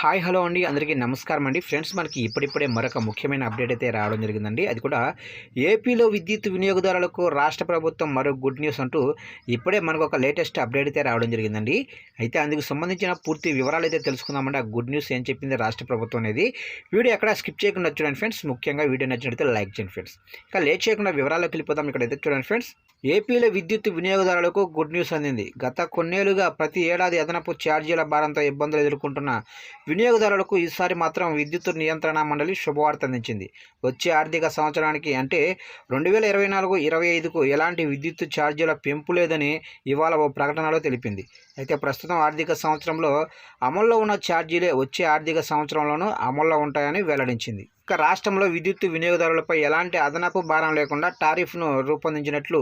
Hi hello అండి. అందరికీ నమస్కారం అండి. ఫ్రెండ్స్ మనకి ఇప్పుడిప్పుడే మరొక ముఖ్యమైన అప్డేట్ అయితే రావడం జరిగిందండి. అది కూడా ఏపీలో విద్యుత్ వినియోగదారులకు రాష్ట్ర ప్రభుత్వం మరో గుడ్ న్యూస్ అంటూ ఇప్పుడే మనకు ఒక లేటెస్ట్ అప్డేట్ అయితే రావడం జరిగిందండి. అయితే అందుకు సంబంధించిన పూర్తి వివరాలు అయితే తెలుసుకుందామండి. ఆ గుడ్ న్యూస్ ఏం చెప్పింది రాష్ట్ర ప్రభుత్వం అనేది. వీడియో ఎక్కడ స్కిప్ చేయకుండా చూడండి ఫ్రెండ్స్. ముఖ్యంగా వీడియో నచ్చినట్లయితే లైక్ చేయండి ఫ్రెండ్స్. ఇంకా లేట్ చేయకుండా వివరాల్లోకి వెళ్ళిపోదాం. ఇక్కడ అయితే చూడండి ఫ్రెండ్స్. ఏపీలో విద్యుత్ వినియోగదారులకు గుడ్ న్యూస్ అందింది. గత కొన్నేళ్ళుగా ప్రతి ఏడాది అదనపు ఛార్జీల భారంతో ఇబ్బందులు ఎదుర్కొంటున్న వినియోగదారులకు ఈసారి మాత్రం విద్యుత్ నియంత్రణ మండలి శుభవార్త అందించింది. వచ్చే ఆర్థిక సంవత్సరానికి అంటే రెండు వేల ఇరవై నాలుగు ఇరవై ఐదుకు ఎలాంటి విద్యుత్ ఛార్జీల పెంపు లేదని ఇవాళ ఓ ప్రకటనలో తెలిపింది. అయితే ప్రస్తుతం ఆర్థిక సంవత్సరంలో అమల్లో ఉన్న ఛార్జీలే వచ్చే ఆర్థిక సంవత్సరంలోనూ అమల్లో ఉంటాయని వెల్లడించింది. ఇక రాష్ట్రంలో విద్యుత్ వినియోగదారులపై ఎలాంటి అదనపు భారం లేకుండా టారిఫ్ను రూపొందించినట్లు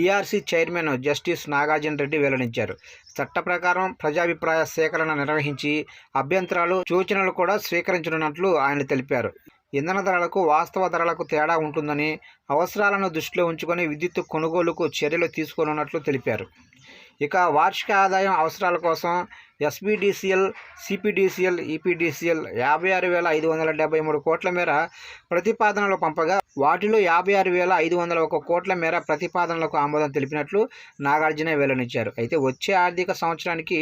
ERC chairman justice Nagarjuna Reddy వెల్లడించారు. చట్ట ప్రకారం ప్రజాభిప్రాయ సేకరణ నిర్వహించి అభ్యంతరాలు సూచనలు కూడా స్వీకరించనున్నట్లు ఆయన తెలిపారు. ఇంధన ధరలకు వాస్తవ ధరలకు తేడా ఉంటుందని అవసరాలను దృష్టిలో ఉంచుకొని విద్యుత్ కొనుగోలుకు చర్యలు తీసుకోనున్నట్లు తెలిపారు. ఇక వార్షిక ఆదాయం అవసరాల కోసం ఎస్బీడీసీఎల్ సిపిడిసిఎల్ ఈపీడీసీఎల్ యాభై ఆరు వేల ఐదు వందల డెబ్బై మూడు కోట్ల మేర ప్రతిపాదనలు పంపగా వాటిలో యాభై ఆరు వేల ఐదు వందల ఒక కోట్ల మేర ప్రతిపాదనలకు ఆమోదం తెలిపినట్లు నాగార్జున వెల్లడించారు. అయితే వచ్చే ఆర్థిక సంవత్సరానికి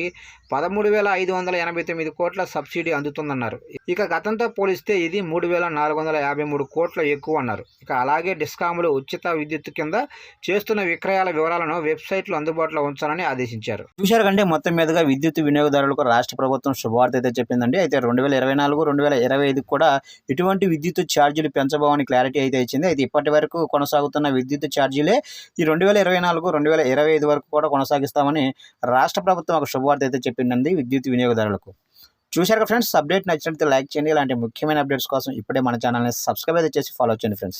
పదమూడు వేల ఐదు వందల ఎనభై తొమ్మిది కోట్ల సబ్సిడీ అందుతుందన్నారు. ఇక గతంతో పోలిస్తే ఇది మూడు వేల నాలుగు వందల యాభై మూడు కోట్ల ఎక్కువ అన్నారు. ఇక అలాగే డిస్కాములు ఉచిత విద్యుత్ కింద చేస్తున్న విక్రయాల వివరాలను వెబ్సైట్లో అందుబాటులో ఉంచాలని ఆదేశించారు. చూశారు కంటే మొత్తం మీదుగా విద్యుత్ వినియోగదారులకు రాష్ట్ర ప్రభుత్వం శుభవార్త అయితే చెప్పిందండి. అయితే రెండు వేల ఇరవై నాలుగు రెండు వేల ఇరవై ఐదుకు కూడా ఇటువంటి విద్యుత్ ఛార్జీలు పెంచబోమని క్లారిటీ అయితే ఇచ్చింది అయితే ఇప్పటి వరకు కొనసాగుతున్న విద్యుత్ ఛార్జీలే ఈ రెండు వేల ఇరవై నాలుగు రెండు వేల ఇరవై ఐదు వరకు కూడా కొనసాగిస్తామని రాష్ట్ర ప్రభుత్వం ఒక శుభవార్త అయితే చెప్పిందండి విద్యుత్ వినియోగదారులకు. చూశారు ఫ్రెండ్స్ అప్డేట్ నచ్చినట్లయితే లైక్ చేయండి. ఇలాంటి ముఖ్యమైన అప్డేట్స్ కోసం ఇప్పుడే మన ఛానల్ని సబ్స్క్రైబ్ అయితే చేసి ఫాలో చేయండి ఫ్రెండ్స్.